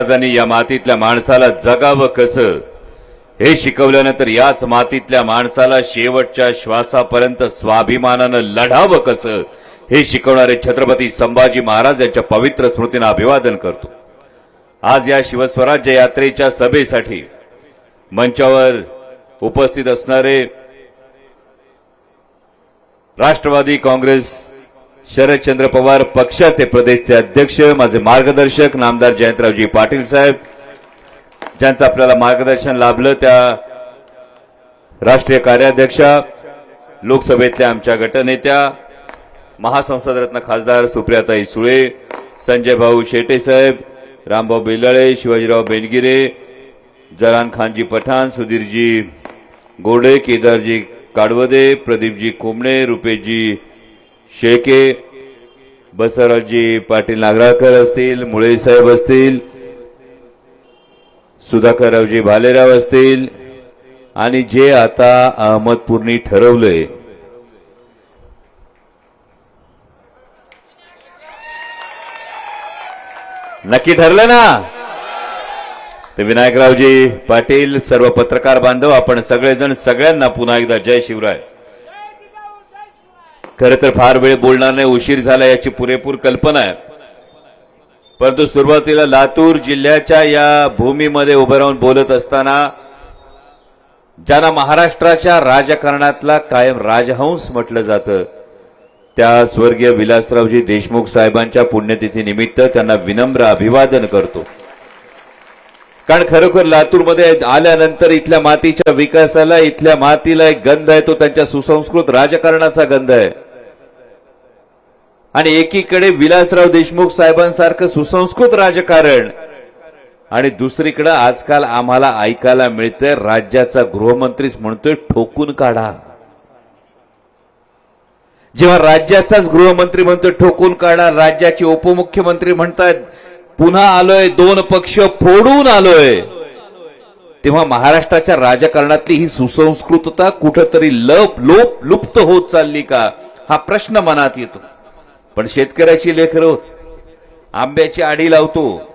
महाराजांनी या मातीतल्या माणसाला जगावं कसं? हे शिकवल्यानंतर याच मातीतल्या माणसाला शेवटच्या श्वासापर्यंत स्वाभिमानानं लढावं कसं? हे शिकवणारे छत्रपती संभाजी महाराज यांच्या पवित्र स्मृतींना अभिवादन करतो. आज या शिवस्वराज्य यात्रेच्या सभेसाठी मंचावर उपस्थित असणारे राष्ट्रवादी काँग्रेस शरदचंद्र पवार पक्षाचे प्रदेशचे अध्यक्ष माझे मार्गदर्शक नामदार जयंतरावजी पाटील साहेब ज्यांचं आपल्याला मार्गदर्शन लाभलं त्या राष्ट्रीय कार्याध्यक्षा लोकसभेतल्या आमच्या गटनेत्या महासंसदरत्न खासदार सुप्रियाताई सुळे संजय भाऊ शेटे साहेब रामभाऊ बेलाळे शिवाजीराव बेनगिरे जरान खानजी पठाण सुधीरजी गोडे केदारजी काडवदे प्रदीपजी कोंबणे रुपेशजी शेळके बसवराजी पाटील नागराळकर असतील मुळे साहेब असतील सुधाकररावजी भालेराव असतील आणि जे आता अहमदपूरनी ठरवलंय नक्की ठरलं ना? ते विनायकरावजी पाटील सर्व पत्रकार बांधव आपण सगळेजण सगळ्यांना पुन्हा एकदा जय शिवराय. खरं तर फार वेळ बोलणार नाही उशीर झाला याची पुरेपूर कल्पना आहे. परंतु सुरुवातीला लातूर जिल्ह्याच्या या भूमीमध्ये उभं राहून बोलत असताना ज्यांना महाराष्ट्राच्या राजकारणातला कायम राजहंस म्हटलं जातं त्या स्वर्गीय विलासरावजी देशमुख साहेबांच्या पुण्यतिथीनिमित्त त्यांना विनम्र अभिवादन करतो. कारण खरोखर लातूरमध्ये आल्यानंतर इथल्या मातीच्या विकासाला इथल्या मातीला एक गंध आहे तो त्यांच्या सुसंस्कृत राजकारणाचा गंध आहे. आणि एकीकडे विलासराव देशमुख साहेबांसारखं सुसंस्कृत राजकारण. आणि दुसरीकडे आजकाल आम्हाला ऐकायला मिळतंय राज्याचा गृहमंत्रीच म्हणतोय ठोकून काढा. जेव्हा राज्याचाच गृहमंत्री म्हणतोय ठोकून काढा राज्याचे उपमुख्यमंत्री म्हणतायत पुन्हा आलोय दोन पक्ष फोडून आलोय. तेव्हा महाराष्ट्राच्या राजकारणातली ही सुसंस्कृतता कुठंतरी लप लोप लुप्त होत चालली का? हा प्रश्न मनात येतो. पण शेतकऱ्याची लेकर आंब्याची आडी लावतो.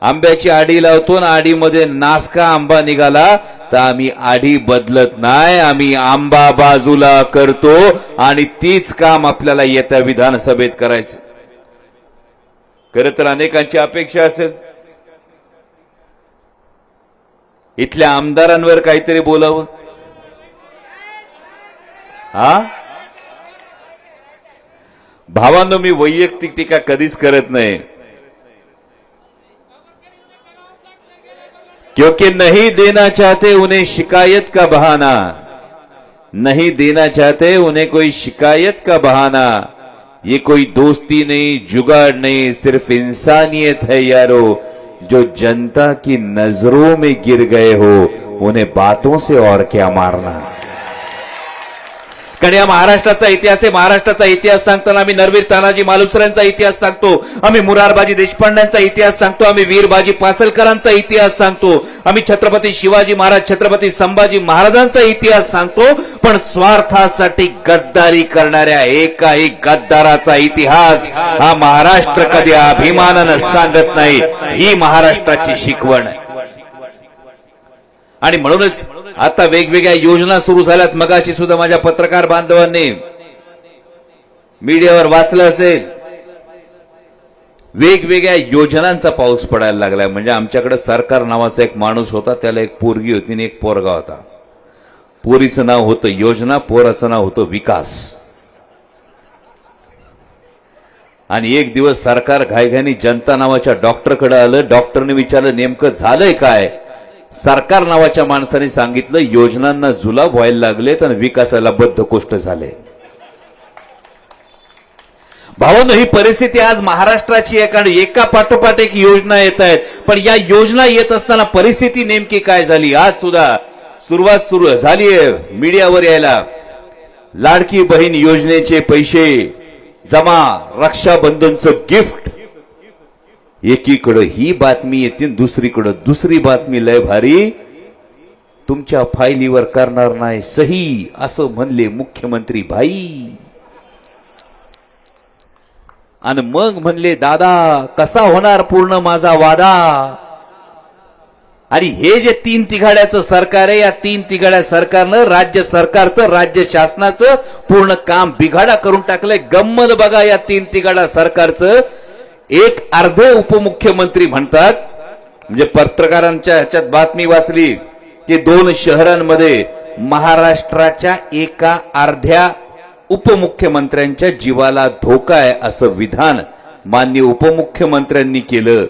आंब्याची आडी लावतो आणि आडीमध्ये नासका आंबा निघाला तर आम्ही आडी बदलत नाही. आम्ही आंबा बाजूला करतो आणि तीच काम आपल्याला येत्या विधानसभेत करायचं. खरं तर अनेकांची अपेक्षा असेल. इथल्या आमदारांवर काहीतरी बोलावं. हा? भावांनो, मी वैयक्तिक टीका कधीच करत नाही. क्योंकि नहीं देना चाहते उन्हें शिकायत का बहाना। नहीं देना चाहते उन्हें कोई शिकायत का बहाना। ये कोई दोस्ती नहीं, जुगाड़ नहीं, सिर्फ़ इंसानियत है यारो। जो जनता की नज़रों में गिर गए हो, उन्हें बातों से और क्या मारना? कारण या महाराष्ट्राचा इतिहास आहे. महाराष्ट्राचा इतिहास सांगताना आम्ही नरवीर तानाजी मालुसऱ्यांचा इतिहास सांगतो. आम्ही मुरारबाजी देशपांड्यांचा इतिहास सांगतो. आम्ही वीरबाजी पासलकरांचा इतिहास सांगतो. आम्ही छत्रपती शिवाजी महाराज छत्रपती संभाजी महाराजांचा इतिहास सांगतो. पण स्वार्थासाठी गद्दारी करणाऱ्या एकाही गद्दाराचा इतिहास हा महाराष्ट्र कधी अभिमानानं सांगत नाही. ही महाराष्ट्राची शिकवण. आहे आणि म्हणूनच आता वेगवेगळ्या योजना सुरू झाल्यात. मगाशी सुद्धा माझ्या पत्रकार बांधवांनी मीडियावर वाचलं असेल. वेगवेगळ्या योजनांचा पाऊस पडायला लागलाय. म्हणजे आमच्याकडे सरकार नावाचा एक माणूस होता. त्याला एक पोरगी होती आणि एक पोरगा होता. पोरीचं नाव होतं योजना पोराचं नाव होतं विकास. आणि एक दिवस सरकार घाईघाईने जनता नावाच्या डॉक्टरकडे आलं. डॉक्टरने विचारलं नेमकं झालंय काय? सरकार नावाच्या माणसाने सांगितलं योजनांना जुलाब व्हायला लागलेत आणि विकासाला बद्धकोष्ट झाले. भावांनो ही परिस्थिती आज महाराष्ट्राची आहे कारण एका पाठोपाठ एक योजना येत आहेत. पण या योजना येत असताना परिस्थिती नेमकी काय झाली? आज सुद्धा सुरुवात सुरू झालीय मीडियावर यायला. लाडकी बहीण योजनेचे पैसे जमा रक्षाबंधनचं गिफ्ट एकीकडं ही बातमी येते दुसरीकडं दुसरी बातमी लय भारी. तुमच्या फायलीवर करणार नाही सही असं म्हणले मुख्यमंत्री भाई. आणि मग म्हणले दादा कसा होणार पूर्ण माझा वादा? आणि हे जे तीन तिघाड्याचं सरकार आहे या तीन तिघाड्या सरकारनं राज्य सरकारचं राज्य शासनाचं पूर्ण काम बिघाडा करून टाकलंय. गंमत बघा या तीन तिघाडा सरकारचं. एक अर्धे उपमुख्यमंत्री म्हणतात. म्हणजे पत्रकारांच्या ह्याच्यात बातमी वाचली की दोन शहरांमध्ये महाराष्ट्राच्या एका अर्ध्या उपमुख्यमंत्र्यांच्या जीवाला धोका आहे असं विधान मान्य उपमुख्यमंत्र्यांनी केलं.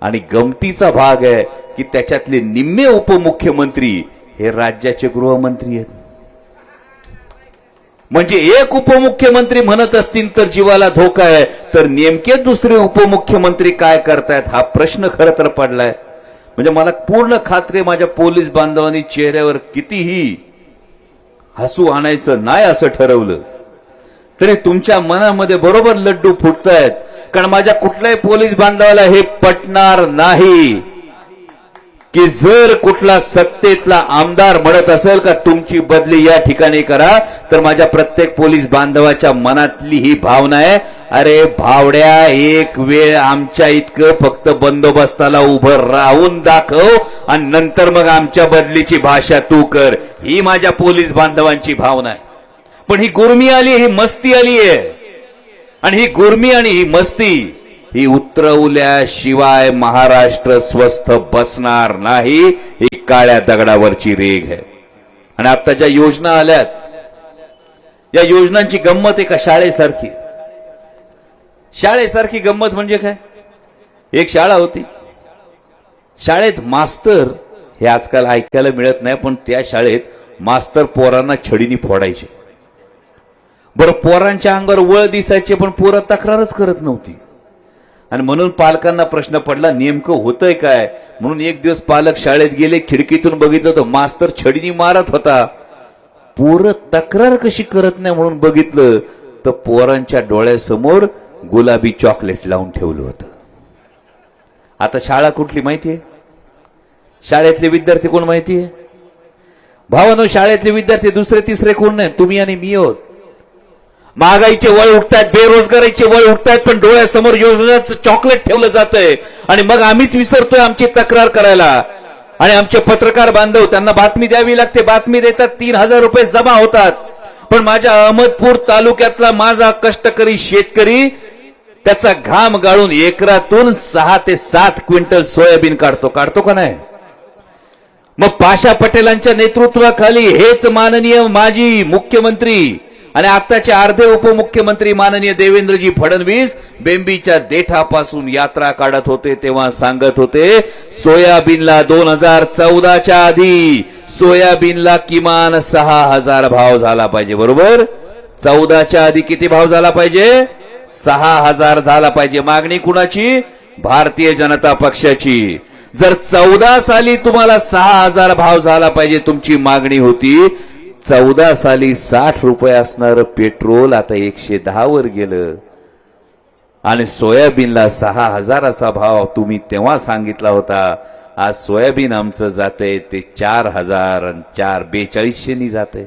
आणि गमतीचा भाग आहे की त्याच्यातले निम्मे उपमुख्यमंत्री हे राज्याचे गृहमंत्री आहेत. म्हणजे एक उपमुख्यमंत्री म्हणत असतील तर जीवाला धोका आहे. तर नेमके दुसरे उपमुख्यमंत्री काय करतायत हा प्रश्न खरं तर पडलाय. म्हणजे मला पूर्ण खात्री माझ्या पोलीस बांधवांनी चेहऱ्यावर कितीही हसू आणायचं नाही असं ठरवलं. तरी तुमच्या मनामध्ये बरोबर लड्डू फुटतायत. कारण माझ्या कुठल्याही पोलीस बांधवाला हे पटणार नाही. की जर कुठला सत्तेतला आमदार म्हणत असेल का तुमची बदली या ठिकाणी करा तर माझ्या प्रत्येक पोलीस बांधवाच्या मनातली ही भावना आहे. अरे भावड्या एक वेळ आमच्या इतकं फक्त बंदोबस्ताला उभं राहून दाखव आणि नंतर मग आमच्या बदलीची भाषा तू कर. ही माझ्या पोलीस बांधवांची भावना आहे. पण ही गुरमी आली ही मस्ती आली आहे. आणि ही गुरमी आणि ही मस्ती ही उतरवल्याशिवाय महाराष्ट्र स्वस्थ बसणार नाही ही काळ्या दगडावरची रेग आहे. आणि आता ज्या योजना आल्यात या योजनांची गंमत एका शाळेसारखी शाळेसारखी गंमत म्हणजे काय? एक शाळा होती. शाळेत मास्तर हे आजकाल ऐकायला मिळत नाही पण त्या शाळेत मास्तर पोरांना छडीनी फोडायचे. बरं पोरांच्या अंगावर वळ दिसायचे पण पोरं तक्रारच करत नव्हती. आणि म्हणून पालकांना प्रश्न पडला नेमकं होतंय काय? म्हणून एक दिवस पालक शाळेत गेले खिडकीतून बघितलं तर मास्तर छडीनी मारत होता. पोरं तक्रार कशी करत नाही म्हणून बघितलं तर पोरांच्या डोळ्यासमोर गुलाबी चॉकलेट लावून ठेवलं होतं. आता शाळा कुठली माहितीये? शाळेतले विद्यार्थी कोण माहितीये? भावानो शाळेतले विद्यार्थी दुसरे तिसरे कोण नाही? तुम्ही आणि मी आहोत. महागाईचे वय उठतायत बेरोजगारीचे वय उठतायत पण डोळ्यासमोर योजनेचं चॉकलेट ठेवलं जातंय. आणि मग आम्हीच विसरतोय आमची तक्रार करायला. आणि आमचे पत्रकार बांधव त्यांना बातमी द्यावी लागते. बातमी देतात तीन हजार रुपये जमा होतात. पण माझ्या अहमदपूर तालुक्यातला माझा कष्टकरी शेतकरी त्याचा घाम गाळून एकरातून सहा ते सात क्विंटल सोयाबीन काढतो. काढतो का नाही? मग पाशा पटेलांच्या नेतृत्वाखाली हेच माननीय माजी मुख्यमंत्री आणि आताचे अर्धे उपमुख्यमंत्री माननीय देवेंद्रजी फडणवीस बेंबीच्या देठापासून यात्रा काढत होते तेव्हा सांगत होते सोयाबीनला दोन हजार चौदाच्या आधी सोयाबीनला किमान सहा हजार भाव झाला पाहिजे बरोबर? चौदाच्या आधी किती भाव झाला पाहिजे? सहा हजार झाला पाहिजे. मागणी कुणाची? भारतीय जनता पक्षाची. जर चौदा साली तुम्हाला सहा हजार भाव झाला पाहिजे तुमची मागणी होती चौदा साली साठ रुपये असणारं पेट्रोल आता एकशे दहावर गेलं. आणि सोयाबीनला सहा हजाराचा भाव तुम्ही तेव्हा सांगितला होता. आज सोयाबीन आमचं जातंय ते चार हजार आणि चार बेचाळीसशेनी जातंय.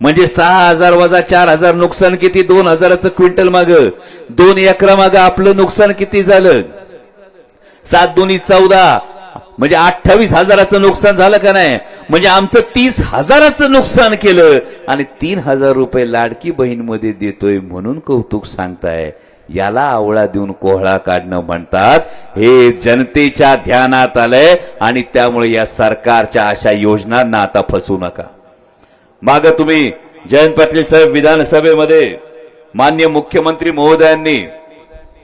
म्हणजे सहा हजार वजा चार हजार नुकसान किती? दोन हजाराचं क्विंटल माग. दोन एकरा माग आपलं नुकसान किती झालं? सात दोन्ही चौदा. म्हणजे अठ्ठावीस हजाराचं नुकसान झालं का नाही? म्हणजे आमचं तीस हजाराचं नुकसान केलं आणि तीन हजार रुपये लाडकी बहीणमध्ये देतोय म्हणून कौतुक सांगताय. याला आवळा देऊन कोहळा काढणं म्हणतात. हे जनतेच्या ध्यानात आलंय आणि त्यामुळे या सरकारच्या अशा योजनांना आता फसू नका. माग तुम्ही जयंत पाटील साहेब विधानसभेमध्ये मान्य मुख्यमंत्री महोदयांनी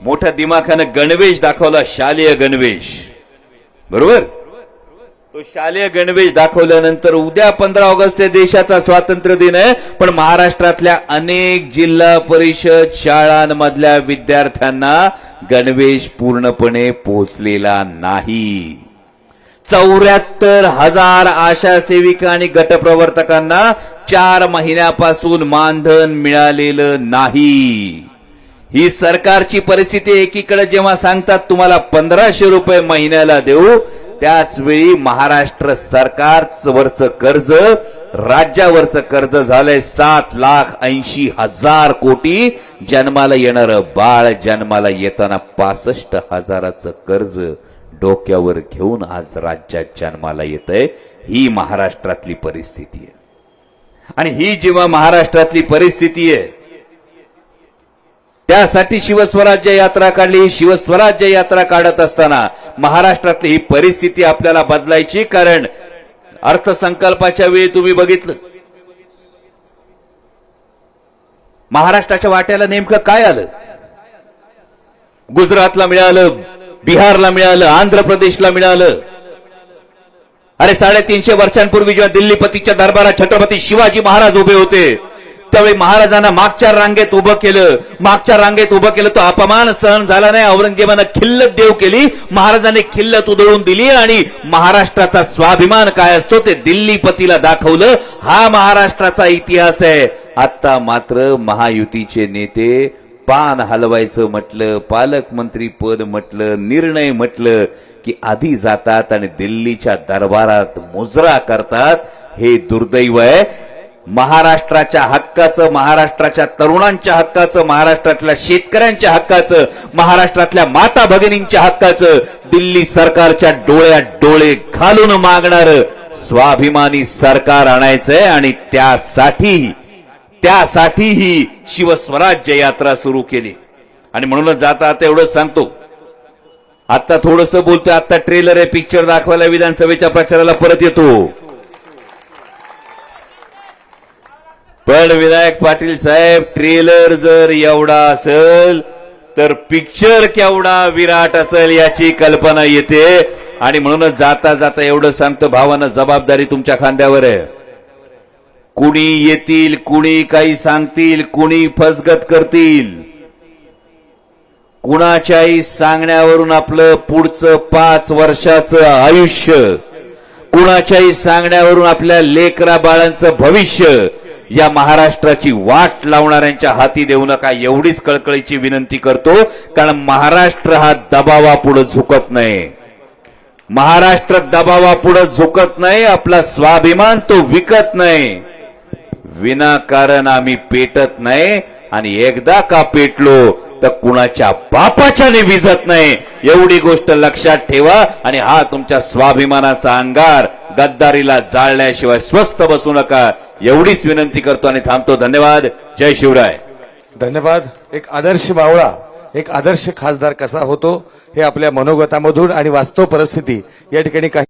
मोठ्या दिमाखानं गणवेश दाखवला शालेय गणवेश. बरोबर? तो शालेय गणवेश दाखवल्यानंतर उद्या पंधरा ऑगस्ट देशाचा स्वातंत्र्य दिन आहे. पण महाराष्ट्रातल्या अनेक जिल्हा परिषद शाळांमधल्या विद्यार्थ्यांना गणवेश पूर्णपणे पोहोचलेला नाही. चौऱ्याहत्तर हजार आशा सेविका आणि गटप्रवर्तकांना चार महिन्यापासून मानधन मिळालेलं नाही. ही सरकारची परिस्थिती एकीकडे जेव्हा सांगतात तुम्हाला पंधराशे रुपये महिन्याला देऊ त्याचवेळी महाराष्ट्र सरकारवरचं कर्ज राज्यावरचं कर्ज झालंय सात लाख ऐंशी हजार कोटी. जन्माला येणारं बाळ जन्माला येताना पासष्ट हजाराचं कर्ज डोक्यावर घेऊन आज राज्यात जन्माला येतंय. ही महाराष्ट्रातली परिस्थिती आहे. आणि ही जेव्हा महाराष्ट्रातली परिस्थिती आहे त्यासाठी शिवस्वराज्य यात्रा काढली. ही शिवस्वराज्य यात्रा काढत असताना महाराष्ट्रातली ही परिस्थिती आपल्याला बदलायची कारण अर्थसंकल्पाच्या वेळी तुम्ही बघितलं. महाराष्ट्राच्या वाट्याला नेमकं काय आलं? गुजरातला मिळालं बिहारला मिळालं आंध्र प्रदेशला मिळालं. अरे साडेतीनशे वर्षांपूर्वी जेव्हा दिल्लीपतीच्या दरबारात छत्रपती शिवाजी महाराज उभे होते त्यावेळी महाराजांना मागच्या रांगेत उभं केलं. मागच्या रांगेत उभं केलं तो अपमान सहन झाला नाही. औरंगजेबानं खिल्लत देव केली. महाराजांनी खिल्लत उधळून दिली आणि महाराष्ट्राचा स्वाभिमान काय असतो ते दिल्लीपतीला दाखवलं. हा महाराष्ट्राचा इतिहास आहे. आता मात्र महायुतीचे नेते पान हलवायचं म्हटलं पालकमंत्री पद म्हटलं निर्णय म्हटलं की आधी जातात आणि दिल्लीच्या दरबारात मुजरा करतात. हे दुर्दैव आहे. महाराष्ट्राच्या हक्काचं महाराष्ट्राच्या तरुणांच्या हक्काचं महाराष्ट्रातल्या शेतकऱ्यांच्या हक्काचं महाराष्ट्रातल्या माता भगिनींच्या हक्काचं दिल्ली सरकारच्या डोळ्यात डोळे घालून मागणार स्वाभिमानी सरकार आणायचंय आणि त्यासाठी त्यासाठी ही शिवस्वराज्य यात्रा सुरू केली. आणि म्हणूनच जाता आता एवढंच सांगतो. आता थोडस बोलतोय आता ट्रेलर आहे पिक्चर दाखवायला विधानसभेच्या प्रचाराला परत येतो. पण विनायक पाटील साहेब ट्रेलर जर एवढा असेल तर पिक्चर केवढा विराट असेल याची कल्पना येते. आणि म्हणूनच जाता जाता एवढं सांगतो भावानं जबाबदारी तुमच्या खांद्यावर आहे. कुणी येतील कुणी काही सांगतील कुणी फसगत करतील. कुणाच्याही सांगण्यावरून आपलं पुढचं पाच वर्षाचं आयुष्य कुणाच्याही सांगण्यावरून आपल्या लेकरा बाळांचं भविष्य या महाराष्ट्राची वाट लावणाऱ्यांच्या हाती देऊ नका एवढीच कळकळीची विनंती करतो कारण महाराष्ट्र हा दबावापुढे झुकत नाही. महाराष्ट्र दबावापुढे झुकत नाही आपला स्वाभिमान तो विकत नाही. विनाकारण आम्ही पेटत नाही आणि एकदा का पेटलो तर कुणाच्या बापाच्याने विजत नाही. एवढी गोष्ट लक्षात ठेवा आणि हा तुमच्या स्वाभिमानाचा अंगार गद्दारीला जाळण्याशिवाय स्वस्त बसू नका. एवढीच विनंती करतो आणि थांबतो. धन्यवाद. जय शिवराय. धन्यवाद. एक आदर्श मावळा एक आदर्श खासदार कसा होतो हे आपल्या मनोगतामधून आणि वास्तव परिस्थिती या ठिकाणी काही